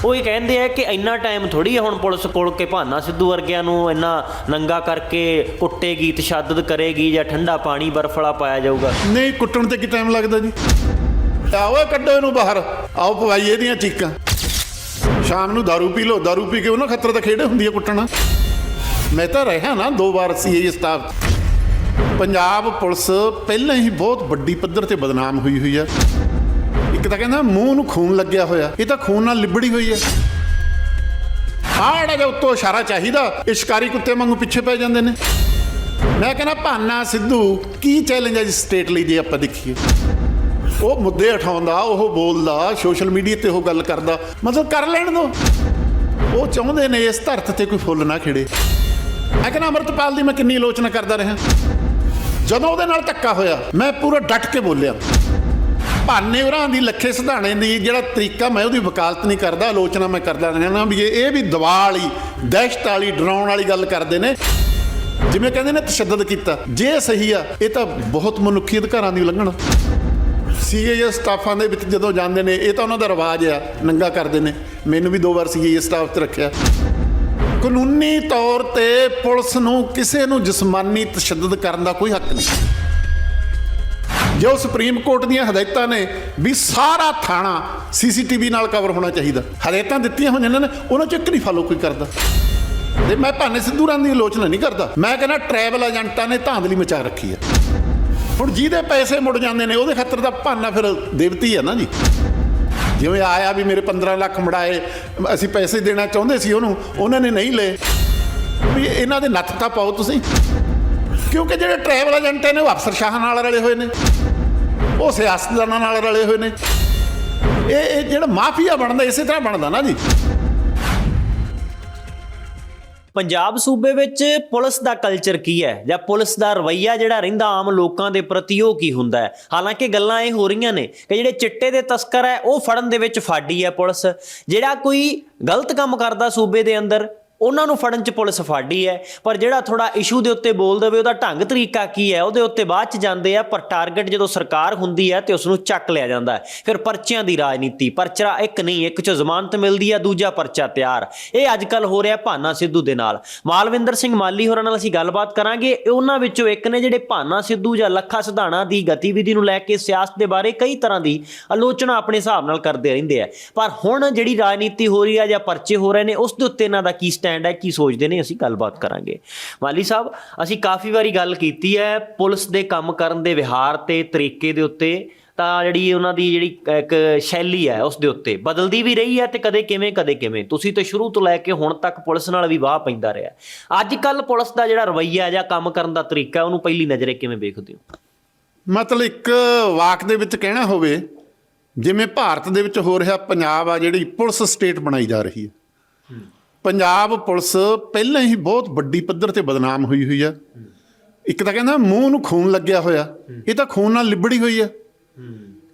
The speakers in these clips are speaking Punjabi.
ਉਹ ਇਹ ਕਹਿੰਦੇ ਆ ਕਿ ਇੰਨਾ ਟਾਈਮ ਥੋੜੀ ਹੈ ਹੁਣ ਪੁਲਿਸ ਕੋਲ ਕੇ ਭਾਨਾ ਸਿੱਧੂ ਵਰਗਿਆਂ ਨੂੰ ਇੰਨਾ ਨੰਗਾ ਕਰਕੇ ਕੁੱਟੇਗੀ ਤਸ਼ੱਦਦ ਕਰੇਗੀ ਜਾਂ ਠੰਡਾ ਪਾਣੀ ਬਰਫ ਵਾਲਾ ਪਾਇਆ ਜਾਊਗਾ ਨਹੀਂ ਕੁੱਟਣ ਤੇ ਕੀ ਟਾਈਮ ਲੱਗਦਾ ਜੀ ਆਓ ਕੱਢੋ ਇਹਨੂੰ ਬਾਹਰ ਆਓ ਪਵਾਈ ਇਹਦੀਆਂ ਚੀਕਾਂ ਸ਼ਾਮ ਨੂੰ दारू ਪੀ ਲਓ दारू ਪੀ ਕੇ ਉਹਨਾਂ ਖਤਰ ਤਾਂ ਖੇਡ ਹੁੰਦੀ ਹੈ ਕੁੱਟਣਾ ਮੈਂ ਤਾਂ ਰਿਹਾ ਨਾ ਦੋ ਵਾਰ ਸੀਏ ਸਟਾਫ ਪੰਜਾਬ ਪੁਲਿਸ ਪਹਿਲਾਂ ਹੀ ਬਹੁਤ ਵੱਡੀ ਪੱਧਰ ਤੇ ਬਦਨਾਮ ਹੋਈ ਹੋਈ ਹੈ ਇੱਕ ਤਾਂ ਕਹਿੰਦਾ ਮੂੰਹ ਨੂੰ ਖੂਨ ਲੱਗਿਆ ਹੋਇਆ। ਇਹ ਤਾਂ ਖੂਨ ਨਾਲ ਲਿਬੜੀ ਹੋਈ ਹੈ। ਆੜਾ ਜਿਹਾ ਉੱਤੋਂ ਇਸ਼ਾਰਾ ਚਾਹੀਦਾ। ਇਹ ਸ਼ਿਕਾਰੀ ਕੁੱਤੇ ਵਾਂਗੂ ਪਿੱਛੇ ਪੈ ਜਾਂਦੇ ਨੇ। ਮੈਂ ਕਹਿੰਦਾ, ਭਾਨਾ ਸਿੱਧੂ, ਕੀ ਚੈਲੰਜ ਹੈ ਜੀ ਸਟੇਟ ਲਈ ਜੇ ਆਪਾਂ ਦੇਖੀਏ? ਉਹ ਮੁੱਦੇ ਉਠਾਉਂਦਾ, ਉਹ ਬੋਲਦਾ ਸੋਸ਼ਲ ਮੀਡੀਆ ਤੇ ਉਹ ਗੱਲ ਕਰਦਾ। ਮਤਲਬ ਕਰ ਲੈਣ ਦੋ। ਉਹ ਚਾਹੁੰਦੇ ਨੇ ਇਸ ਧਰਤ ਤੇ ਕੋਈ ਫੁੱਲ ਨਾ ਖਿੜੇ। ਮੈਂ ਕਹਿੰਦਾ, ਅਮਰਤਪਾਲ ਦੀ ਮੈਂ ਕਿੰਨੀ ਆਲੋਚਨਾ ਕਰਦਾ ਰਿਹਾ। ਜਦੋਂ ਉਹਦੇ ਨਾਲ ਧੱਕਾ ਹੋਇਆ, ਮੈਂ ਪੂਰਾ ਡਟ ਕੇ ਬੋਲਿਆ। ਭਾਨੇ ਹੋਰਾਂ ਦੀ ਲੱਖੇ ਸਿਧਾਣੇ ਦੀ ਜਿਹੜਾ ਤਰੀਕਾ ਮੈਂ ਉਹਦੀ ਵਕਾਲਤ ਨਹੀਂ ਕਰਦਾ, ਆਲੋਚਨਾ ਮੈਂ ਕਰਦਾ ਰਹਿਣਾ ਵੀ ਇਹ ਵੀ ਦਬਾਅ ਵਾਲੀ, ਦਹਿਸ਼ਤ ਵਾਲੀ, ਡਰਾਉਣ ਵਾਲੀ ਗੱਲ ਕਰਦੇ ਨੇ। ਜਿਵੇਂ ਕਹਿੰਦੇ ਨੇ ਤਸ਼ੱਦਦ ਕੀਤਾ। ਜੇ ਸਹੀ ਆ, ਇਹ ਤਾਂ ਬਹੁਤ ਮਨੁੱਖੀ ਅਧਿਕਾਰਾਂ ਦੀ ਉਲੰਘਣਾ। ਸੀਏ ਸਟਾਫਾਂ ਦੇ ਵਿੱਚ ਜਦੋਂ ਜਾਂਦੇ ਨੇ, ਇਹ ਤਾਂ ਉਹਨਾਂ ਦਾ ਰਿਵਾਜ ਆ, ਨੰਗਾ ਕਰਦੇ ਨੇ। ਮੈਨੂੰ ਵੀ ਦੋ ਵਾਰ ਸੀਏ ਸਟਾਫ 'ਤੇ ਰੱਖਿਆ। ਕਾਨੂੰਨੀ ਤੌਰ ਤੇ ਪੁਲਿਸ ਨੂੰ ਕਿਸੇ ਨੂੰ ਜਿਸਮਾਨੀ ਤਸ਼ੱਦਦ ਕਰਨ ਦਾ ਕੋਈ ਹੱਕ ਨਹੀਂ। ਜੋ ਸੁਪਰੀਮ ਕੋਰਟ ਦੀਆਂ ਹਦਾਇਤਾਂ ਨੇ ਵੀ ਸਾਰਾ ਥਾਣਾ ਸੀਸੀਟੀਵੀ ਨਾਲ ਕਵਰ ਹੋਣਾ ਚਾਹੀਦਾ। ਹਦਾਇਤਾਂ ਦਿੱਤੀਆਂ ਹੋਈਆਂ ਨੇ ਉਹਨਾਂ ਚ ਇੱਕ ਨਹੀਂ ਫਾਲੋ ਕੋਈ ਕਰਦਾ। ਤੇ ਮੈਂ ਭਾਨੇ ਸਿੱਧੂ ਰਾਂ ਦੀ ਆਲੋਚਨਾ ਨਹੀਂ ਕਰਦਾ। ਮੈਂ ਕਹਿੰਦਾ ਟਰੈਵਲ ਏਜੰਟਾਂ ਨੇ ਧਾਂਦਲੀ ਮਚਾ ਰੱਖੀ ਹੈ। ਹੁਣ ਜਿਹਦੇ ਪੈਸੇ ਮੁੜ ਜਾਂਦੇ ਨੇ, ਉਹਦੇ ਖਾਤਰ ਦਾ ਭਾਨਾ ਫਿਰ ਦੇਵਤੀ ਹੈ ਨਾ ਜੀ। ਜਿਵੇਂ ਆਇਆ ਵੀ ਮੇਰੇ 15 ਲੱਖ ਮੁੜਾਏ, ਅਸੀਂ ਪੈਸੇ ਦੇਣਾ ਚਾਹੁੰਦੇ ਸੀ ਉਹਨੂੰ, ਉਹਨਾਂ ਨੇ ਨਹੀਂ ਲਏ। ਵੀ ਇਹਨਾਂ ਦੇ ਨੱਥ ਤਾਂ ਪਾਓ ਤੁਸੀਂ। ਕਿਉਂਕਿ ਜਿਹੜੇ ਟਰੈਵਲ ਏਜੰਟ ਨੇ, ਉਹ ਅਫਸਰ ਸ਼ਾਹਾਂ ਨਾਲ ਰਲੇ ਹੋਏ ਨੇ। ਉਹ ਸਿਆਸਤਦਾਨਾਂ ਨਾਲ ਰਲੇ ਹੋਏ ਨੇ। ਇਹ ਇਹ ਜਿਹੜਾ ਮਾਫੀਆ ਬਣਦਾ, ਇਸੇ ਤਰ੍ਹਾਂ ਬਣਦਾ ਨਾ ਜੀ। ਪੰਜਾਬ ਸੂਬੇ ਵਿੱਚ ਪੁਲਿਸ ਦਾ ਕਲਚਰ ਕੀ ਹੈ? ਜਾਂ ਪੁਲਿਸ ਦਾ ਰਵੱਈਆ ਜਿਹੜਾ ਰਹਿੰਦਾ ਆਮ ਲੋਕਾਂ ਦੇ ਪ੍ਰਤੀ ਉਹ ਕੀ ਹੁੰਦਾ ਹੈ? ਹਾਲਾਂਕਿ ਗੱਲਾਂ ਇਹ ਹੋ ਰਹੀਆਂ ਨੇ ਕਿ ਜਿਹੜੇ ਚਿੱਟੇ ਦੇ ਤਸਕਰ ਹੈ, ਉਹ ਫੜਨ ਦੇ ਵਿੱਚ ਫਾਡੀ ਹੈ ਪੁਲਿਸ। ਜਿਹੜਾ ਕੋਈ ਗਲਤ ਕੰਮ ਕਰਦਾ ਸੂਬੇ ਦੇ ਅੰਦਰ ਉਹਨਾਂ ਨੂੰ ਫੜਨ ਚ ਪੁਲਿਸ ਫਾੜੀ ਹੈ, ਪਰ ਜਿਹੜਾ ਥੋੜਾ ਇਸ਼ੂ ਦੇ ਉੱਤੇ ਬੋਲ ਦੇਵੇ, ਉਹਦਾ ਢੰਗ ਤਰੀਕਾ ਕੀ ਹੈ? ਉਹਦੇ ਉੱਤੇ ਬਾਅਦ ਚ ਜਾਂਦੇ ਆ, ਪਰ ਟਾਰਗੇਟ ਜਦੋਂ ਸਰਕਾਰ ਹੁੰਦੀ ਹੈ ਤੇ ਉਸ ਨੂੰ ਚੱਕ ਲਿਆ ਜਾਂਦਾ ਹੈ। ਫਿਰ ਪਰਚਿਆਂ ਦੀ ਰਾਜਨੀਤੀ ਪਰਚਾ ਇੱਕ ਨਹੀਂ, ਇੱਕ ਚ ਜ਼ਮਾਨਤ ਮਿਲਦੀ ਹੈ, ਦੂਜਾ ਪਰਚਾ ਤਿਆਰ। ਇਹ ਅੱਜ ਕੱਲ ਹੋ ਰਿਹਾ ਭਾਨਾ ਸਿੱਧੂ ਦੇ ਨਾਲ। ਮਾਲਵਿੰਦਰ ਸਿੰਘ ਮਾਲੀ ਹੋਰਾਂ ਨਾਲ ਅਸੀਂ ਗੱਲਬਾਤ ਕਰਾਂਗੇ। ਉਹਨਾਂ ਵਿੱਚੋਂ ਇੱਕ ਨੇ ਜਿਹੜੇ ਭਾਨਾ ਸਿੱਧੂ ਜਾਂ ਲੱਖਾ ਸਿਧਾਣਾ ਦੀ ਗਤੀਵਿਧੀ ਨੂੰ ਲੈ ਕੇ ਸਿਆਸਤ ਦੇ ਬਾਰੇ ਕਈ ਤਰ੍ਹਾਂ ਦੀ ਆਲੋਚਨਾ ਆਪਣੇ ਹਿਸਾਬ ਨਾਲ ਕਰਦੇ ਰਹਿੰਦੇ ਆ। ਪਰ ਹੁਣ ਜਿਹੜੀ ਰਾਜਨੀਤੀ ਹੋ ਰਹੀ ਹੈ ਜਾਂ ਪਰਚੇ ਹੋ ਰਹੇ ਨੇ, ਉਸ ਦੇ ਉੱਤੇ ਇਹਨਾਂ ਦਾ ਕੀ ਸਟੈਂਡ ਹੈ ਕੀ ਸੋਚਦੇ ਨੇ ਅਸੀਂ ਗੱਲਬਾਤ ਕਰਾਂਗੇ। ਮਾਲੀ ਸਾਹਿਬ ਅਸੀਂ ਕਾਫੀ ਵਾਰੀ ਗੱਲ ਕੀਤੀ ਹੈ ਪੁਲਿਸ ਦੇ ਕੰਮ ਕਰਨ ਦੇ ਵਿਹਾਰ ਤੇ ਤਰੀਕੇ ਦੇ ਉੱਤੇ ਤਾਂ ਜਿਹੜੀ ਉਹਨਾਂ ਦੀ ਜਿਹੜੀ ਇੱਕ ਸ਼ੈਲੀ ਹੈ ਉਸ ਦੇ ਉੱਤੇ। ਬਦਲਦੀ ਵੀ ਰਹੀ ਹੈ ਤੇ ਕਦੇ ਕਿਵੇਂ ਕਦੇ ਕਿਵੇਂ। ਤੁਸੀਂ ਤੇ ਸ਼ੁਰੂ ਤੋਂ ਲੈ ਕੇ ਹੁਣ ਤੱਕ ਪੁਲਿਸ ਨਾਲ ਵੀ ਵਾਹ ਪੈਂਦਾ ਰਿਹਾ ਅੱਜ ਕੱਲ ਪੁਲਿਸ ਦਾ ਜਿਹੜਾ ਰਵੱਈਆ ਜਾਂ ਕੰਮ ਕਰਨ ਦਾ ਤਰੀਕਾ ਉਹਨੂੰ ਪਹਿਲੀ ਨਜ਼ਰੇ ਕਿਵੇਂ ਵੇਖਦੇ ਹੋ? ਮਤਲਬ ਇੱਕ ਵਾਕ ਦੇ ਵਿੱਚ ਕਹਿਣਾ ਹੋਵੇ ਜਿਵੇਂ ਭਾਰਤ ਦੇ ਵਿੱਚ ਹੋ ਰਿਹਾ ਪੰਜਾਬ ਆ ਜਿਹੜੀ ਪੁਲਿਸ ਸਟੇਟ ਬਣਾਈ ਜਾ ਰਹੀ ਹੈ। ਪੰਜਾਬ ਪੁਲਿਸ ਪਹਿਲਾਂ ਹੀ ਬਹੁਤ ਵੱਡੀ ਪੱਧਰ ਤੇ ਬਦਨਾਮ ਹੋਈ ਹੋਈ ਆ। ਇੱਕ ਤਾਂ ਕਹਿੰਦਾ ਮੂੰਹ ਨੂੰ ਖੂਨ ਲੱਗਿਆ ਹੋਇਆ। ਇਹ ਤਾਂ ਖੂਨ ਨਾਲ ਲਿਬੜੀ ਹੋਈ ਆ।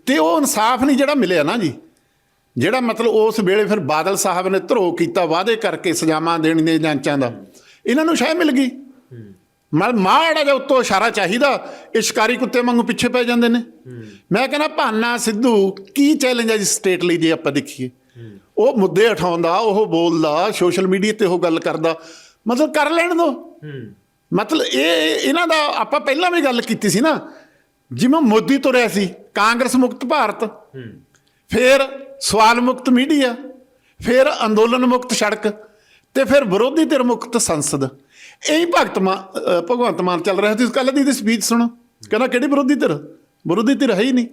ਤੇ ਉਹ ਇਨਸਾਫ ਨਹੀਂ ਜਿਹੜਾ ਮਿਲਿਆ ਨਾ ਜੀ। ਜਿਹੜਾ ਮਤਲਬ ਉਸ ਵੇਲੇ ਫਿਰ ਬਾਦਲ ਸਾਹਿਬ ਨੇ ਧਰੋ ਕੀਤਾ, ਵਾਅਦੇ ਕਰਕੇ ਸਜ਼ਾਵਾਂ ਦੇਣ ਦੇ ਜਾਂਚਾਂ ਦਾ, ਇਹਨਾਂ ਨੂੰ ਸ਼ਾਇਦ ਮਿਲ ਗਈ। ਮਲ ਮਾੜਾ ਜਿਹਾ ਉੱਤੋਂ ਇਸ਼ਾਰਾ ਚਾਹੀਦਾ ਇਹ ਸ਼ਿਕਾਰੀ ਕੁੱਤੇ ਵਾਂਗੂ ਪਿੱਛੇ ਪੈ ਜਾਂਦੇ ਨੇ। ਮੈਂ ਕਹਿੰਦਾ ਭਾਨਾ ਸਿੱਧੂ, ਕੀ ਚੈਲੰਜ ਹੈ ਜੀ ਸਟੇਟ ਲਈ ਜੇ ਆਪਾਂ ਦੇਖੀਏ? ਉਹ ਮੁੱਦੇ ਉਠਾਉਂਦਾ ਉਹ ਬੋਲਦਾ ਸੋਸ਼ਲ ਮੀਡੀਆ ਤੇ ਉਹ ਗੱਲ ਕਰਦਾ। ਮਤਲਬ ਕਰ ਲੈਣ ਦੋ। ਮਤਲਬ ਇਹ ਇਹਨਾਂ ਦਾ ਆਪਾਂ ਪਹਿਲਾਂ ਵੀ ਗੱਲ ਕੀਤੀ ਸੀ ਨਾ। ਜਿਵੇਂ ਮੋਦੀ ਤੁਰਿਆ ਸੀ ਕਾਂਗਰਸ ਮੁਕਤ ਭਾਰਤ। ਫਿਰ ਸਵਾਲ ਮੁਕਤ ਮੀਡੀਆ ਫਿਰ ਅੰਦੋਲਨ ਮੁਕਤ ਸੜਕ ਤੇ ਫਿਰ ਵਿਰੋਧੀ ਧਿਰ ਮੁਕਤ ਸੰਸਦ। ਇਹੀ ਭਗਤ ਮਾਨ ਭਗਵੰਤ ਮਾਨ ਚੱਲ ਰਿਹਾ ਤੁਸੀਂ ਕੱਲ ਦੀ ਦੀ ਸਪੀਚ ਸੁਣੋ। ਕਹਿੰਦਾ ਕਿਹੜੀ ਵਿਰੋਧੀ ਧਿਰ? ਵਿਰੋਧੀ ਧਿਰ ਹੈ ਹੀ ਨਹੀਂ।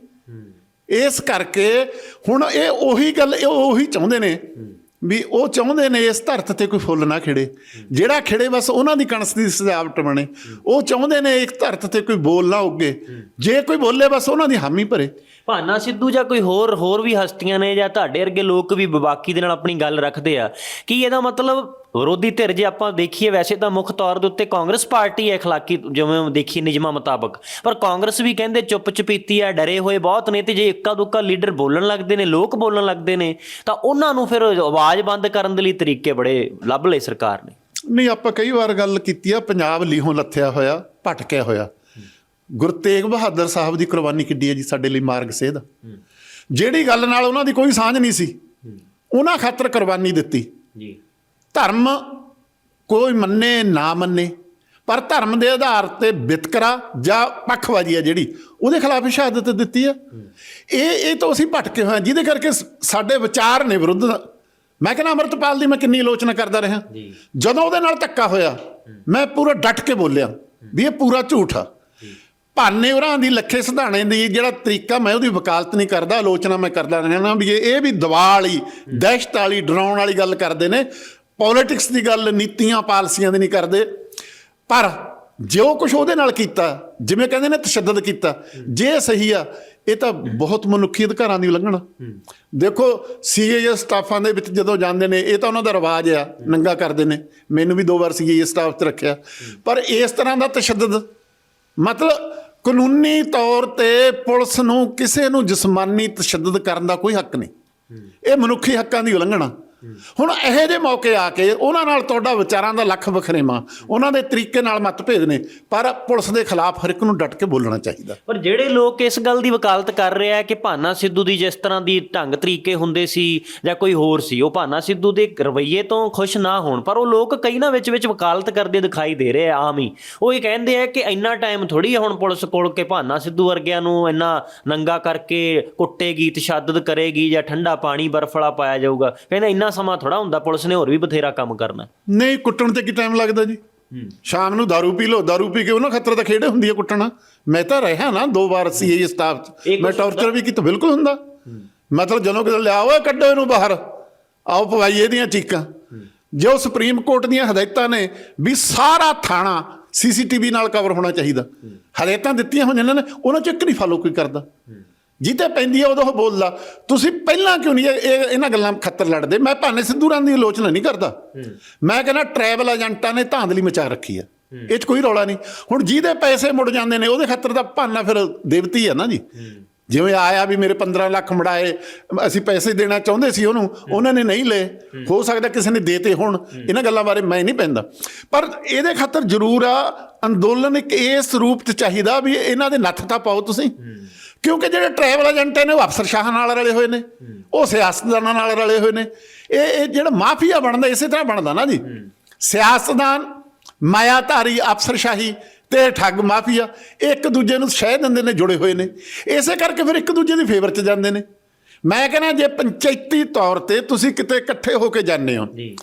ਇਸ ਕਰਕੇ ਹੁਣ ਇਹ ਉਹੀ ਗੱਲ, ਇਹ ਉਹੀ ਚਾਹੁੰਦੇ ਨੇ ਵੀ ਉਹ ਚਾਹੁੰਦੇ ਨੇ ਇਸ ਧਰਤ ਤੇ ਕੋਈ ਫੁੱਲ ਨਾ ਖਿੜੇ। ਜਿਹੜਾ ਖਿੜੇ ਬਸ ਉਹਨਾਂ ਦੀ ਕਣਸ ਦੀ ਸਜਾਵਟ ਬਣੇ। ਉਹ ਚਾਹੁੰਦੇ ਨੇ ਇੱਕ ਧਰਤ ਤੇ ਕੋਈ ਬੋਲ ਨਾ ਉੱਗੇ। ਜੇ ਕੋਈ ਬੋਲੇ ਬਸ ਉਹਨਾਂ ਦੀ ਹਾਮੀ ਭਰੇ। ਭਾਨਾ ਸਿੱਧੂ ਜਾਂ ਕੋਈ ਹੋਰ ਹੋਰ ਵੀ ਹਸਤੀਆਂ ਨੇ ਜਾਂ ਤੁਹਾਡੇ ਵਰਗੇ ਲੋਕ ਵੀ ਬਬਾਕੀ ਦੇ ਨਾਲ ਆਪਣੀ ਗੱਲ ਰੱਖਦੇ ਆ ਕੀ ਇਹਦਾ ਮਤਲਬ ਵਿਰੋਧੀ ਧਿਰ ਜੇ ਆਪਾਂ ਦੇਖੀਏ ਵੈਸੇ ਤਾਂ ਮੁੱਖ ਤੌਰ ਦੇ ਉੱਤੇ ਕਾਂਗਰਸ ਪਾਰਟੀ ਹੈ اخلاقی ਜਿਵੇਂ ਦੇਖੀਏ ਨਿਯਮਾਂ ਮੁਤਾਬਕ ਪਰ ਕਾਂਗਰਸ ਵੀ ਕਹਿੰਦੇ ਚੁੱਪ ਚਪੀਤੀ ਆ ਡਰੇ ਹੋਏ ਬਹੁਤ ਨੇ ਤੇ ਜੇ ਇੱਕਾ ਦੁੱਕਾ ਲੀਡਰ ਬੋਲਣ ਲੱਗਦੇ ਨੇ ਲੋਕ ਬੋਲਣ ਲੱਗਦੇ ਨੇ ਤਾਂ ਉਹਨਾਂ ਨੂੰ ਫਿਰ ਆਵਾਜ਼ ਬੰਦ ਕਰਨ ਦੇ ਲਈ ਤਰੀਕੇ ਬੜੇ ਲੱਭ ਲਏ ਸਰਕਾਰ ਨੇ ਨਹੀਂ ਆਪਾਂ ਕਈ ਵਾਰ ਗੱਲ ਕੀਤੀ ਆ ਪੰਜਾਬ ਲੀਹੋਂ ਲੱਥਿਆ ਹੋਇਆ ਭਟਕਿਆ ਹੋਇਆ ਗੁਰੂ ਤੇਗ ਬਹਾਦਰ ਸਾਹਿਬ ਦੀ ਕੁਰਬਾਨੀ ਕਿੱਡੀ ਹੈ ਜੀ ਸਾਡੇ ਲਈ ਮਾਰਗ ਸੇਧ। ਜਿਹੜੀ ਗੱਲ ਨਾਲ ਉਹਨਾਂ ਦੀ ਕੋਈ ਸਾਂਝ ਨਹੀਂ ਸੀ ਉਹਨਾਂ ਖਾਤਰ ਕੁਰਬਾਨੀ ਦਿੱਤੀ। ਜੀ। ਧਰਮ ਕੋਈ ਮੰਨੇ ਨਾ ਮੰਨੇ ਪਰ ਧਰਮ ਦੇ ਆਧਾਰ ਤੇ ਵਿਤਕਰਾ ਜਾਂ ਪੱਖਵਾਜੀ ਹੈ ਜਿਹੜੀ ਉਹਦੇ ਖਿਲਾਫ ਸ਼ਹਾਦਤ ਦਿੱਤੀ ਹੈ। ਇਹ ਇਹ ਤਾਂ ਅਸੀਂ ਭਟਕੇ ਹੋਏ ਹਾਂ ਜਿਹਦੇ ਕਰਕੇ ਸਾਡੇ ਵਿਚਾਰ ਨੇ ਵਿਰੁੱਧ ਮੈਂ ਕਹਿੰਦਾ ਅਮਰਤਪਾਲ ਦੀ ਮੈਂ ਕਿੰਨੀ ਆਲੋਚਨਾ ਕਰਦਾ ਰਿਹਾ। ਜਦੋਂ ਉਹਦੇ ਨਾਲ ਧੱਕਾ ਹੋਇਆ ਮੈਂ ਪੂਰਾ ਡਟ ਕੇ ਬੋਲਿਆ ਵੀ ਇਹ ਪੂਰਾ ਝੂਠ ਆ। ਭਾਨੇ ਹੋਰਾਂ ਦੀ ਲੱਖੇ ਸਿਧਾਣੇ ਦੀ ਜਿਹੜਾ ਤਰੀਕਾ ਮੈਂ ਉਹਦੀ ਵਕਾਲਤ ਨਹੀਂ ਕਰਦਾ, ਆਲੋਚਨਾ ਮੈਂ ਕਰਦਾ ਰਿਹਾ ਵੀ ਇਹ ਵੀ ਦਬਾਅ ਵਾਲੀ ਦਹਿਸ਼ਤ ਵਾਲੀ, ਡਰਾਉਣ ਵਾਲੀ ਗੱਲ ਕਰਦੇ ਨੇ। ਪੋਲਿਟਿਕਸ ਦੀ ਗੱਲ ਨੀਤੀਆਂ, ਪਾਲਸੀਆਂ ਦੀ ਨਹੀਂ ਕਰਦੇ। ਪਰ ਜੋ ਕੁਝ ਉਹਦੇ ਨਾਲ ਕੀਤਾ, ਜਿਵੇਂ ਕਹਿੰਦੇ ਨੇ ਤਸ਼ੱਦਦ ਕੀਤਾ, ਜੇ ਸਹੀ ਆ, ਇਹ ਤਾਂ ਬਹੁਤ ਮਨੁੱਖੀ ਅਧਿਕਾਰਾਂ ਦੀ ਉਲੰਘਣਾ। ਦੇਖੋ ਸੀਏਏ ਸਟਾਫਾਂ ਦੇ ਵਿੱਚ ਜਦੋਂ ਜਾਂਦੇ ਨੇ, ਇਹ ਤਾਂ ਉਹਨਾਂ ਦਾ ਰਿਵਾਜ ਆ, ਨੰਗਾ ਕਰਦੇ ਨੇ। ਮੈਨੂੰ ਵੀ ਦੋ ਵਾਰ ਸੀਏਏ ਸਟਾਫ 'ਚ ਰੱਖਿਆ। ਪਰ ਇਸ ਤਰ੍ਹਾਂ ਦਾ ਤਸ਼ੱਦਦ, ਮਤਲਬ ਕਾਨੂੰਨੀ ਤੌਰ ਤੇ ਪੁਲਿਸ ਨੂੰ ਕਿਸੇ ਨੂੰ ਜਿਸਮਾਨੀ ਤਸ਼ੱਦਦ ਕਰਨ ਦਾ ਕੋਈ ਹੱਕ ਨਹੀਂ। ਇਹ ਮਨੁੱਖੀ ਹੱਕਾਂ ਦੀ ਉਲੰਘਣਾ। ਹੁਣ ਇਹੋ ਜਿਹੇ ਮੌਕੇ ਆ ਕੇ ਉਹਨਾਂ ਨਾਲ ਤੁਹਾਡਾ ਵਿਚਾਰਾਂ ਦਾ ਲੱਖ ਵਖਰੇਵਾ ਉਹਨਾਂ ਦੇ ਤਰੀਕੇ ਨਾਲ ਮਤਭੇਦ ਨੇ ਪਰ ਪੁਲਿਸ ਦੇ ਖਿਲਾਫ ਹਰ ਇੱਕ ਨੂੰ ਡਟ ਕੇ ਬੋਲਣਾ ਚਾਹੀਦਾ। ਪਰ ਜਿਹੜੇ ਲੋਕ ਇਸ ਗੱਲ ਦੀ ਵਕਾਲਤ ਕਰ ਰਹੇ ਆ ਕਿ ਭਾਨਾ ਸਿੱਧੂ ਦੀ ਜਿਸ ਤਰ੍ਹਾਂ ਦੀ ਢੰਗ ਤਰੀਕੇ ਹੁੰਦੇ ਸੀ ਜਾਂ ਕੋਈ ਹੋਰ ਸੀ, ਉਹ ਭਾਨਾ ਸਿੱਧੂ ਦੇ ਰਵੱਈਏ ਤੋਂ ਖੁਸ਼ ਨਾ ਹੋਣ, ਪਰ ਉਹ ਲੋਕ ਕਈ ਨਾ ਵਿੱਚ ਵਿੱਚ ਵਕਾਲਤ ਕਰਦੇ ਦਿਖਾਈ ਦੇ ਰਹੇ ਆ, ਆਮ ਹੀ। ਉਹ ਇਹ ਕਹਿੰਦੇ ਆ ਕਿ ਇੰਨਾ ਟਾਈਮ ਥੋੜੀ ਹੁਣ ਪੁਲਿਸ ਕੋਲ ਕਿ ਭਾਨਾ ਸਿੱਧੂ ਵਰਗਿਆਂ ਨੂੰ ਇੰਨਾ ਨੰਗਾ ਕਰਕੇ ਕੁੱਟੇਗੀ, ਤਸ਼ੱਦਦ ਕਰੇਗੀ ਜਾਂ ਠੰਡਾ ਪਾਣੀ ਬਰਫ ਵਾਲਾ ਪਾਇਆ ਜਾਊਗਾ। ਕਹਿੰਦਾ ਇੰਨਾ ਸਮਾਂ ਥੋੜਾ ਹੁੰਦਾ ਪੁਲਿਸ ਨੇ ਹੋਰ ਵੀ ਬਥੇਰਾ ਕੰਮ ਕਰਨਾ ਨਹੀਂ ਕੁੱਟਣ ਤੇ ਕੀ ਟਾਈਮ ਲੱਗਦਾ ਜੀ ਸ਼ਾਮ ਨੂੰ दारू ਪੀ ਲਓ दारू ਪੀ ਕੇ ਉਹਨਾਂ ਖਤਰ ਤਾਂ ਖੇਡੇ ਹੁੰਦੀ ਹੈ ਕੁੱਟਣਾ ਮੈਂ ਤਾਂ ਰਿਹਾ ਨਾ ਦੋ ਵਾਰ ਸੀਏ ਸਟਾਫ 'ਚ ਇਹ ਮੈਂ ਕੁਛ ਟੌਰਚਰ ਵੀ ਕੀਤਾ ਬਿਲਕੁਲ ਹੁੰਦਾ ਮਤਲਬ ਜਦੋਂ ਕਿਤੇ ਲਿਆ ਓਏ ਕੱਢੋ ਇਹਨੂੰ ਬਾਹਰ ਆਓ ਪਵਾਈ ਇਹਦੀਆਂ ਚੀਕਾਂ ਜੋ ਸੁਪਰੀਮ ਕੋਰਟ ਦੀਆਂ ਹਦਾਇਤਾਂ ਨੇ ਵੀ ਸਾਰਾ ਥਾਣਾ ਸੀਸੀਟੀਵੀ ਨਾਲ ਕਵਰ ਹੋਣਾ ਚਾਹੀਦਾ ਹਦਾਇਤਾਂ ਦਿੱਤੀਆਂ ਹੋਈਆਂ ਨੇ ਉਹਨਾਂ ਚ ਇੱਕ ਨਹੀਂ ਫਾਲੋ ਕੋਈ ਕਰਦਾ ਜਿੱਤੇ ਪੈਂਦੀ ਹੈ ਉਦੋਂ ਉਹ ਬੋਲਦਾ। ਤੁਸੀਂ ਪਹਿਲਾਂ ਕਿਉਂ ਨਹੀਂ ਇਹ ਇਹ- ਇਹਨਾਂ ਗੱਲਾਂ ਖੱਤਰ ਲੜਦੇ? ਮੈਂ ਭਾਨੇ ਸਿੱਧੂਰਾਂ ਦੀ ਆਲੋਚਨਾ ਨਹੀਂ ਕਰਦਾ। ਮੈਂ ਕਹਿੰਦਾ ਟਰੈਵਲ ਏਜੰਟਾਂ ਨੇ ਧਾਂਦਲੀ ਮਚਾ ਰੱਖੀ ਆ ਇਹ 'ਚ ਕੋਈ ਰੌਲਾ ਨਹੀਂ। ਹੁਣ ਜਿਹਦੇ ਪੈਸੇ ਮੁੜ ਜਾਂਦੇ ਨੇ ਉਹਦੇ ਖਾਤਰ ਤਾਂ ਭਾਨਾ ਫਿਰ ਦੇਵਤੀ ਹੈ ਨਾ ਜੀ। ਜਿਵੇਂ ਆਇਆ ਵੀ ਮੇਰੇ 15 ਲੱਖ ਮੜਾਏ ਅਸੀਂ ਪੈਸੇ ਦੇਣਾ ਚਾਹੁੰਦੇ ਸੀ ਉਹਨੂੰ ਉਹਨਾਂ ਨੇ ਨਹੀਂ ਲਏ। ਹੋ। ਸਕਦਾ ਕਿਸੇ ਨੇ ਦੇਤੇ ਹੁਣ। ਇਹਨਾਂ ਗੱਲਾਂ ਬਾਰੇ ਮੈਂ ਨਹੀਂ ਪੈਂਦਾ। ਪਰ ਇਹਦੇ ਖਾਤਰ ਜ਼ਰੂਰ ਆ। ਅੰਦੋਲਨ ਇੱਕ ਇਸ ਰੂਪ 'ਚ ਚਾਹੀਦਾ ਵੀ ਇਹਨਾਂ ਦੇ ਨੱਥ ਤਾਂ ਪਾਓ ਤੁਸੀਂ। ਕਿਉਂਕਿ ਜਿਹੜੇ ਟਰੈਵਲ ਏਜੰਟ ਨੇ ਉਹ ਅਫਸਰ ਸ਼ਾਹਾਂ ਨਾਲ ਰਲੇ ਹੋਏ ਨੇ ਉਹ ਸਿਆਸਤਦਾਨਾਂ ਨਾਲ ਰਲੇ ਹੋਏ ਨੇ। ਇਹ ਇਹ ਜਿਹੜਾ ਮਾਫੀਆ ਬਣਦਾ ਇਸੇ ਤਰ੍ਹਾਂ ਬਣਦਾ ਨਾ ਜੀ। ਸਿਆਸਤਦਾਨ ਮਾਇਆਧਾਰੀ ਅਫਸਰਸ਼ਾਹੀ ਤੇ ਠੱਗ ਮਾਫੀਆ ਇੱਕ ਦੂਜੇ ਨੂੰ ਸ਼ਹਿ ਦਿੰਦੇ ਨੇ ਜੁੜੇ ਹੋਏ ਨੇ। ਇਸੇ ਕਰਕੇ ਫਿਰ ਇੱਕ ਦੂਜੇ ਦੀ ਫੇਵਰ 'ਚ ਜਾਂਦੇ ਨੇ। ਮੈਂ ਕਹਿੰਦਾ ਜੇ ਪੰਚਾਇਤੀ ਤੌਰ ਤੇ ਤੁਸੀਂ ਕਿਤੇ ਇਕੱਠੇ ਹੋ ਕੇ ਜਾਂਦੇ ਹੋ ਜੀ।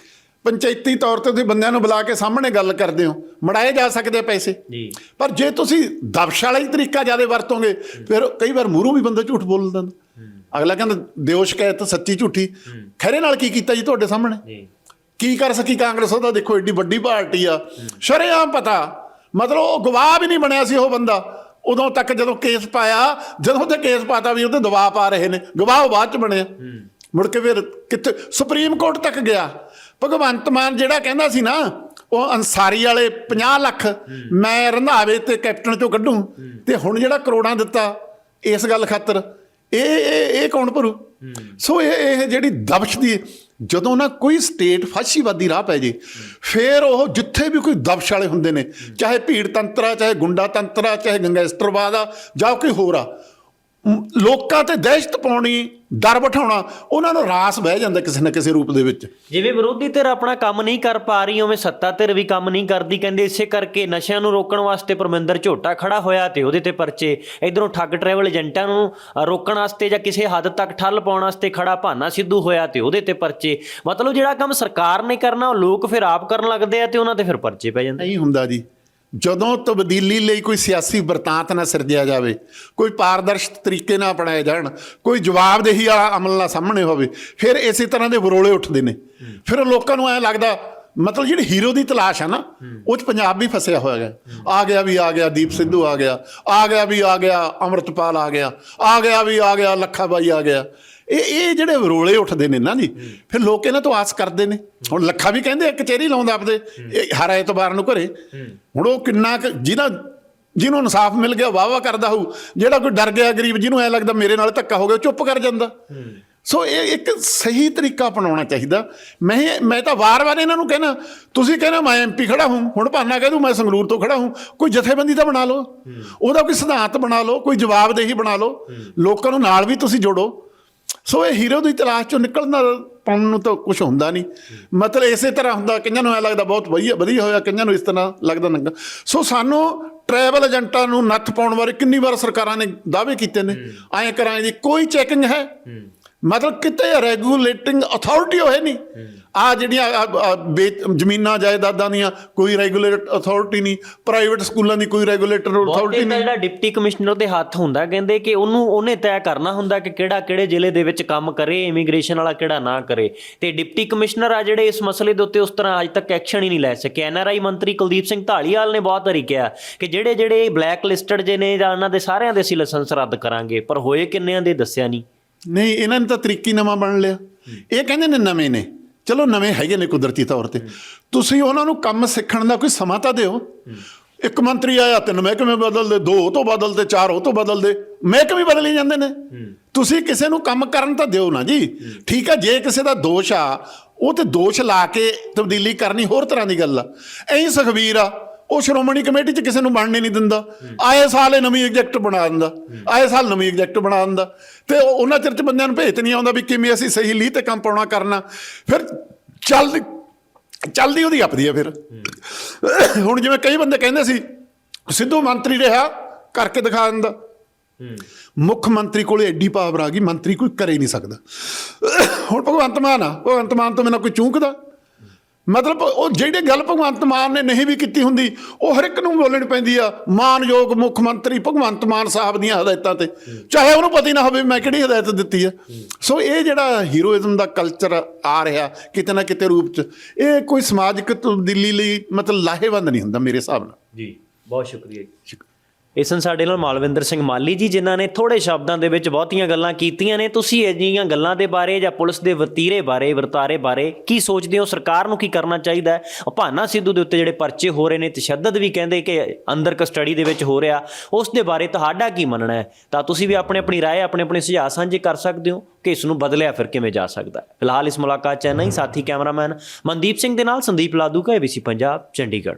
ਪੰਚਾਇਤੀ ਤੌਰ ਤੇ ਤੁਸੀਂ ਬੰਦਿਆਂ ਨੂੰ ਬੁਲਾ ਕੇ ਸਾਹਮਣੇ ਗੱਲ ਕਰਦੇ ਹੋ ਮੜਾਏ ਜਾ ਸਕਦੇ ਪੈਸੇ। ਜੀ। ਪਰ ਜੇ ਤੁਸੀਂ ਦਬਸ਼ ਵਾਲਾ ਹੀ ਤਰੀਕਾ ਜ਼ਿਆਦਾ ਵਰਤੋਗੇ ਫਿਰ ਕਈ ਵਾਰ ਮੂਹਰੋਂ ਵੀ ਬੰਦਾ ਝੂਠ ਬੋਲ ਦਿੰਦਾ। ਅਗਲਾ ਕਹਿੰਦਾ ਦਿਓ ਸ਼ਿਕਾਇਤ ਸੱਚੀ ਝੂਠੀ। ਖਰੇ ਨਾਲ ਕੀ ਕੀਤਾ ਜੀ ਤੁਹਾਡੇ ਸਾਹਮਣੇ? ਜੀ। ਕੀ ਕਰ ਸਕੀ ਕਾਂਗਰਸ ਉਹਦਾ? ਦੇਖੋ ਏਡੀ ਵੱਡੀ ਪਾਰਟੀ ਆ। ਸ਼ਰੇਆਮ ਪਤਾ ਮਤਲਬ ਉਹ ਗਵਾਹ ਵੀ ਨਹੀਂ ਬਣਿਆ ਸੀ ਉਹ ਬੰਦਾ। ਉਦੋਂ ਤੱਕ ਜਦੋਂ ਕੇਸ ਪਾਇਆ ਜਦੋਂ ਤੇ ਕੇਸ ਪਾਤਾ ਵੀ ਉਹਦੇ ਦਬਾਅ ਪਾ ਰਹੇ ਨੇ ਗਵਾਹ ਬਾਅਦ ਚ ਬਣਿਆ। ਮੁੜ ਕੇ ਫਿਰ ਕਿੱਥੇ ਸੁਪਰੀਮ ਕੋਰਟ ਤੱਕ ਗਿਆ। ਭਗਵੰਤ ਮਾਨ ਜਿਹੜਾ ਕਹਿੰਦਾ ਸੀ ਨਾ, ਉਹ ਅੰਸਾਰੀ ਵਾਲੇ 50 ਲੱਖ ਮੈਂ ਰੰਧਾਵੇ ਤੇ ਕੈਪਟਨ ਚੋਂ ਕੱਢੂ ਤੇ ਹੁਣ ਜਿਹੜਾ ਕਰੋੜਾਂ ਦਿੱਤਾ ਇਸ ਗੱਲ ਖਾਤਰ, ਇਹ ਇਹ ਇਹ ਕੌਣ ਭਰੂ? ਸੋ ਇਹ ਇਹ ਜਿਹੜੀ ਦਬਸ਼ ਦੀ, ਜਦੋਂ ਨਾ ਕੋਈ ਸਟੇਟ ਫਾਸ਼ੀਵਾਦੀ ਰਾਹ ਪੈ ਜੇ, ਫਿਰ ਉਹ ਜਿੱਥੇ ਵੀ ਕੋਈ ਦਬਸ਼ ਵਾਲੇ ਹੁੰਦੇ ਨੇ, ਚਾਹੇ ਭੀੜ ਤੰਤਰ ਆ ਚਾਹੇ ਗੁੰਡਾ ਤੰਤਰ ਆ ਚਾਹੇ ਗੰਗੈਸਟਰਵਾਦ ਆ, ਜਾਂ ਕੋਈ ਹੋਰ ਆ ਲੋਕਾਂ ਤੇ ਦਹਿਸ਼ਤ ਪਾਉਣੀ ਡਰ ਬਿਠਾਉਣਾ ਉਹਨਾਂ ਨੂੰ ਰਾਸ ਬਹਿ ਜਾਂਦਾ ਕਿਸੇ ਨਾ ਕਿਸੇ ਰੂਪ ਦੇ ਵਿੱਚ। ਜਿਵੇਂ ਵਿਰੋਧੀ ਧਿਰ ਆਪਣਾ ਕੰਮ ਨਹੀਂ ਕਰ ਪਾ ਰਹੀ ਉਵੇਂ ਸੱਤਾ ਧਿਰ ਵੀ ਕੰਮ ਨਹੀਂ ਕਰਦੀ ਕਹਿੰਦੇ ਇਸੇ ਕਰਕੇ ਨਸ਼ਿਆਂ ਨੂੰ ਰੋਕਣ ਵਾਸਤੇ ਪਰਮਿੰਦਰ ਝੋਟਾ ਖੜਾ ਹੋਇਆ ਤੇ ਉਹਦੇ ਤੇ ਪਰਚੇ ਇਧਰੋਂ ਠੱਗ ਟਰੈਵਲ ਏਜੰਟਾਂ ਨੂੰ ਰੋਕਣ ਵਾਸਤੇ ਜਾਂ ਕਿਸੇ ਹੱਦ ਤੱਕ ਠੱਲ ਪਾਉਣ ਵਾਸਤੇ ਖੜਾ ਭਾਨਾ ਸਿੱਧੂ ਹੋਇਆ ਤੇ ਉਹਦੇ ਤੇ ਪਰਚੇ। ਮਤਲਬ ਜਿਹੜਾ ਕੰਮ ਸਰਕਾਰ ਨੇ ਕਰਨਾ ਉਹ ਲੋਕ ਫਿਰ ਆਪ ਕਰਨ ਲੱਗਦੇ ਆ ਤੇ ਉਹਨਾਂ ਤੇ ਫਿਰ ਪਰਚੇ ਪੈ ਜਾਂਦੇ। ਨਹੀਂ ਹੁੰਦਾ ਜੀ। ਜਦੋਂ ਤਬਦੀਲੀ ਲਈ ਕੋਈ ਸਿਆਸੀ ਵਰਤਾਂਤ ਨਾ ਸਿਰਜਿਆ ਜਾਵੇ, ਕੋਈ ਪਾਰਦਰਸ਼ ਤਰੀਕੇ ਨਾਲ ਅਪਣਾਏ ਜਾਣ, ਕੋਈ ਜਵਾਬਦੇਹੀ ਵਾਲਾ ਅਮਲ ਨਾ ਸਾਹਮਣੇ ਹੋਵੇ, ਫਿਰ ਇਸੇ ਤਰ੍ਹਾਂ ਦੇ ਵਿਰੋਲੇ ਉੱਠਦੇ ਨੇ। ਫਿਰ ਲੋਕਾਂ ਨੂੰ ਐ ਲੱਗਦਾ, ਮਤਲਬ ਜਿਹੜੀ ਹੀਰੋ ਦੀ ਤਲਾਸ਼ ਹੈ ਨਾ, ਉਹ ਚ ਪੰਜਾਬ ਵੀ ਫਸਿਆ ਹੋਇਆ ਹੈ। ਆ ਗਿਆ ਵੀ, ਆ ਗਿਆ ਦੀਪ ਸਿੱਧੂ, ਆ ਗਿਆ। ਆ ਗਿਆ ਵੀ, ਆ ਗਿਆ ਅਮਰਤਪਾਲ, ਆ ਗਿਆ। ਆ ਗਿਆ ਵੀ, ਆ ਗਿਆ ਲੱਖਾ ਬਾਈ ਆ ਗਿਆ। ਇਹ ਇਹ ਜਿਹੜੇ ਵਿਰੋਲੇ ਉੱਠਦੇ ਨੇ ਨਾ ਜੀ ਫਿਰ ਲੋਕ ਇਹਨਾਂ ਤੋਂ ਆਸ ਕਰਦੇ ਨੇ। ਹੁਣ ਲੱਖਾ ਵੀ ਕਹਿੰਦੇ ਆ ਕਚਹਿਰੀ ਲਾਉਂਦਾ ਆਪਦੇ ਇਹ ਹਰ ਐਤਵਾਰ ਨੂੰ ਘਰੇ। ਹੁਣ ਉਹ ਕਿੰਨਾ ਕੁ ਜਿਹਨਾਂ ਜਿਹਨੂੰ ਇਨਸਾਫ ਮਿਲ ਗਿਆ ਵਾਹ ਵਾਹ ਕਰਦਾ ਹੋਊ। ਜਿਹੜਾ ਕੋਈ ਡਰ ਗਿਆ ਗਰੀਬ ਜਿਹਨੂੰ ਐ ਲੱਗਦਾ ਮੇਰੇ ਨਾਲ ਧੱਕਾ ਹੋ ਗਿਆ ਉਹ ਚੁੱਪ ਕਰ ਜਾਂਦਾ। ਸੋ ਇਹ ਇੱਕ ਸਹੀ ਤਰੀਕਾ ਅਪਣਾਉਣਾ ਚਾਹੀਦਾ। ਮੈਂ ਮੈਂ ਤਾਂ ਵਾਰ-ਵਾਰ ਇਹਨਾਂ ਨੂੰ ਕਹਿਣਾ ਤੁਸੀਂ ਕਹਿੰਦੇ ਮੈਂ ਐਮਪੀ ਖੜਾ ਹੂੰ ਹੁਣ ਭਾਨਾ ਕਹਿ ਦੂੰ ਮੈਂ ਸੰਗਰੂਰ ਤੋਂ ਖੜਾ ਹੂੰ ਕੋਈ ਜਥੇਬੰਦੀ ਤਾਂ ਬਣਾ ਲਓ। ਉਹਦਾ ਕੋਈ ਸਿਧਾਂਤ ਬਣਾ ਲਓ ਕੋਈ ਜਵਾਬਦੇਹੀ ਬਣਾ ਲਓ। ਲੋਕਾਂ ਨੂੰ ਨਾਲ ਵੀ ਤੁਸੀਂ ਜੋੜੋ। ਸੋ ਇਹ ਹੀਰੋ ਦੀ ਤਲਾਸ਼ ਚੋਂ ਨਿਕਲਣ ਦਾ ਪਾਉਣ ਨੂੰ ਤਾਂ ਕੁਝ ਹੁੰਦਾ ਨਹੀਂ। ਮਤਲਬ ਇਸੇ ਤਰ੍ਹਾਂ ਹੁੰਦਾ ਕਈਆਂ ਨੂੰ ਐ ਲੱਗਦਾ ਬਹੁਤ ਵਧੀਆ ਵਧੀਆ ਹੋਇਆ ਕਈਆਂ ਨੂੰ ਇਸ ਤਰ੍ਹਾਂ ਲੱਗਦਾ ਨੰਗਾ। ਸੋ ਸਾਨੂੰ ਟਰੈਵਲ ਏਜੰਟਾਂ ਨੂੰ ਨੱਥ ਪਾਉਣ ਬਾਰੇ ਕਿੰਨੀ ਵਾਰ ਸਰਕਾਰਾਂ ਨੇ ਦਾਅਵੇ ਕੀਤੇ ਨੇ। ਐਂ ਕਰਾਂ ਜੀ ਕੋਈ ਚੈਕਿੰਗ ਹੈ। ਮਤਲਬ ਕਿਤੇ ਰੈਗੂਲੇਟਿੰਗ ਅਥਾਰਟੀ ਹੋਏ ਨਹੀਂ। ਆ ਜਿਹੜੀਆਂ ਜ਼ਮੀਨਾਂ ਜਾਇਦਾਦਾਂ ਦੀਆਂ ਕੋਈ ਰੈਗੂਲੇਟ ਅਥਾਰਟੀ ਨਹੀਂ ਪ੍ਰਾਈਵੇਟ ਸਕੂਲਾਂ ਦੀ ਕੋਈ ਰੈਗੂਲੇਟਰ ਅਥਾਰਟੀ ਨਹੀਂ। ਜਿਹੜਾ ਡਿਪਟੀ ਕਮਿਸ਼ਨਰ ਦੇ ਹੱਥ ਹੁੰਦਾ ਕਹਿੰਦੇ ਕਿ ਉਹਨੂੰ ਉਹਨੇ ਤੈਅ ਕਰਨਾ ਹੁੰਦਾ ਕਿ ਕਿਹੜਾ ਕਿਹੜੇ ਜ਼ਿਲ੍ਹੇ ਦੇ ਵਿੱਚ ਕੰਮ ਕਰੇ ਇਮੀਗ੍ਰੇਸ਼ਨ ਵਾਲਾ ਕਿਹੜਾ ਨਾ ਕਰੇ। ਤੇ ਡਿਪਟੀ ਕਮਿਸ਼ਨਰ ਆ ਜਿਹੜੇ ਇਸ ਮਸਲੇ ਦੇ ਉੱਤੇ ਉਸ ਤਰ੍ਹਾਂ ਅੱਜ ਤੱਕ ਐਕਸ਼ਨ ਹੀ ਨਹੀਂ ਲੈ ਸਕੇ। ਐਨਆਰਆਈ ਮੰਤਰੀ ਕੁਲਦੀਪ ਸਿੰਘ ਢਾਲੀਵਾਲ ਨੇ ਬਹੁਤ ਵਾਰੀ ਕਿਹਾ ਕਿ ਜਿਹੜੇ ਜਿਹੜੇ ਬਲੈਕ ਲਿਸਟਡ ਜੇ ਨੇ ਜਾਂ ਉਹਨਾਂ ਦੇ ਸਾਰਿਆਂ ਦੇ ਅਸੀਂ ਲਾਇਸੈਂਸ ਰੱਦ ਕਰਾਂਗੇ ਪਰ ਹੋਏ ਕਿੰਨਿਆਂ ਦੇ ਦੱਸਿਆ ਨਹੀਂ। ਨਹੀਂ ਇਹਨਾਂ ਨੇ ਤਾਂ ਤਰੀਕੀ ਨਵਾਂ ਬਣ ਲਿਆ। ਇਹ ਕਹਿੰਦੇ ਨੇ ਨਵੇਂ ਨੇ। ਚਲੋ ਨਵੇਂ ਹੈਗੇ ਨੇ ਕੁਦਰਤੀ ਤੌਰ ਤੇ। ਤੁਸੀਂ ਉਹਨਾਂ ਨੂੰ ਕੰਮ ਸਿੱਖਣ ਦਾ ਕੋਈ ਸਮਾਂ ਤਾਂ ਦਿਓ। ਇੱਕ ਮੰਤਰੀ ਆਇਆ ਤਿੰਨ ਮਹਿਕਮੇ ਬਦਲ ਦੇ ਦੋ ਤੋਂ ਬਦਲ ਦੇ ਚਾਰ ਉਹ ਤੋਂ ਬਦਲ ਦੇ। ਮਹਿਕਮੇ ਬਦਲੀ ਜਾਂਦੇ ਨੇ। ਤੁਸੀਂ ਕਿਸੇ ਨੂੰ ਕੰਮ ਕਰਨ ਤਾਂ ਦਿਓ ਨਾ ਜੀ। ਠੀਕ ਆ ਜੇ ਕਿਸੇ ਦਾ ਦੋਸ਼ ਆ ਉਹ ਤੇ ਦੋਸ਼ ਲਾ ਕੇ ਤਬਦੀਲੀ ਕਰਨੀ ਹੋਰ ਤਰ੍ਹਾਂ ਦੀ ਗੱਲ ਆ। ਐਂ ਸੁਖਬੀਰ ਆ। ਉਹ ਸ਼੍ਰੋਮਣੀ ਕਮੇਟੀ 'ਚ ਕਿਸੇ ਨੂੰ ਬਣਨੇ ਨਹੀਂ ਦਿੰਦਾ। ਆਏ ਸਾਲ ਇਹ ਨਵੀਂ ਐਗਜ਼ੈਕਟ ਬਣਾ ਦਿੰਦਾ। ਆਏ ਸਾਲ ਨਵੀਂ ਐਗਜ਼ੈਕਟ ਬਣਾ ਦਿੰਦਾ। ਤੇ ਉਹ- ਉਹਨਾਂ ਚਿਰ 'ਚ ਬੰਦਿਆਂ ਨੂੰ ਭੇਤ ਨਹੀਂ ਆਉਂਦਾ ਵੀ ਕਿਵੇਂ ਅਸੀਂ ਸਹੀ ਲੀਹ ਤੇ ਕੰਮ ਪਾਉਣਾ ਕਰਨਾ। ਫਿਰ ਚੱਲ ਚੱਲਦੀ ਉਹਦੀ ਆਪਦੀ ਆ ਫਿਰ। ਹੁਣ ਜਿਵੇਂ ਕਈ ਬੰਦੇ ਕਹਿੰਦੇ ਸੀ, ਸਿੱਧੂ ਮੰਤਰੀ ਰਿਹਾ, ਕਰਕੇ ਦਿਖਾ ਦਿੰਦਾ। ਮੁੱਖ ਮੰਤਰੀ ਕੋਲੇ ਐਡੀ ਪਾਵਰ ਆ ਗਈ, ਮੰਤਰੀ ਕੋਈ ਕਰੇ ਨਹੀਂ ਸਕਦਾ। ਹੁਣ ਭਗਵੰਤ ਮਾਨ ਆ, ਭਗਵੰਤ ਮਾਨ ਤੋਂ ਮੈਨਾਂ ਕੋਈ ਚੂਕਦਾ। ਮਤਲਬ ਉਹ ਜਿਹੜੀ ਗੱਲ ਭਗਵੰਤ ਮਾਨ ਨੇ ਨਹੀਂ ਵੀ ਕੀਤੀ ਹੁੰਦੀ ਉਹ ਹਰ ਇੱਕ ਨੂੰ ਬੋਲਣੀ ਪੈਂਦੀ ਆ ਮਾਨਯੋਗ ਮੁੱਖ ਮੰਤਰੀ ਭਗਵੰਤ ਮਾਨ ਸਾਹਿਬ ਦੀਆਂ ਹਦਾਇਤਾਂ ਤੇ। ਚਾਹੇ ਉਹਨੂੰ ਪਤਾ ਹੀ ਨਾ ਹੋਵੇ ਮੈਂ ਕਿਹੜੀ ਹਦਾਇਤ ਦਿੱਤੀ ਆ? ਸੋ ਇਹ ਜਿਹੜਾ ਹੀਰੋਇਜ਼ਮ ਦਾ ਕਲਚਰ ਆ ਰਿਹਾ ਕਿਤੇ ਨਾ ਕਿਤੇ ਰੂਪ ਚ ਇਹ ਕੋਈ ਸਮਾਜਿਕ ਤਬਦੀਲੀ ਲਈ ਮਤਲਬ ਲਾਹੇਵੰਦ ਨਹੀਂ ਹੁੰਦਾ ਮੇਰੇ ਹਿਸਾਬ ਨਾਲ। ਜੀ ਬਹੁਤ ਸ਼ੁਕਰੀਆ ਜੀ। ਇਹ ਸਨ ਸਾਡੇ ਨਾਲ ਮਾਲਵਿੰਦਰ ਸਿੰਘ ਮਾਲੀ ਜੀ ਜਿਨ੍ਹਾਂ ਨੇ ਥੋੜੇ ਸ਼ਬਦਾਂ ਦੇ ਵਿੱਚ ਬਹੁਤੀਆਂ ਗੱਲਾਂ ਕੀਤੀਆਂ ਨੇ ਤੁਸੀਂ ਅਜਿਹੀਆਂ ਗੱਲਾਂ ਦੇ ਬਾਰੇ ਜਾਂ ਪੁਲਿਸ ਦੇ ਵਤੀਰੇ ਬਾਰੇ ਵਰਤਾਰੇ ਬਾਰੇ ਕੀ ਸੋਚਦੇ ਹੋ ਸਰਕਾਰ ਨੂੰ ਕੀ ਕਰਨਾ ਚਾਹੀਦਾ ਹੈ ਉਹ ਭਾਨਾ ਸਿੱਧੂ ਦੇ ਉੱਤੇ ਜਿਹੜੇ ਪਰਚੇ ਹੋ ਰਹੇ ਨੇ ਤਸ਼ੱਦਦ ਵੀ ਕਹਿੰਦੇ ਕਿ ਅੰਦਰ ਕਸਟਡੀ ਦੇ ਵਿੱਚ ਹੋ ਰਿਹਾ ਉਸ ਦੇ ਬਾਰੇ ਤੁਹਾਡਾ ਕੀ ਮੰਨਣਾ ਹੈ ਤਾਂ ਤੁਸੀਂ ਵੀ ਆਪਣੇ ਆਪਣੀ رائے ਆਪਣੇ ਆਪਣੇ ਸੁਝਾਅ ਸਾਂਝੇ ਕਰ ਸਕਦੇ ਹੋ ਕਿ ਇਸ ਨੂੰ ਬਦਲਿਆ ਫਿਰ ਕਿਵੇਂ ਜਾ ਸਕਦਾ ਹੈ ਫਿਲਹਾਲ ਇਸ ਮੁਲਾਕਾਤ ਚ ਨਹੀਂ ਸਾਥੀ ਕੈਮਰਾਮੈਨ ਮਨਦੀਪ ਸਿੰਘ ਦੇ ਨਾਲ ਸੰਦੀਪ ਲਾਦੂ ਕਾ ਏਬੀਸੀ ਪੰਜਾਬ ਚੰਡੀਗੜ੍ਹ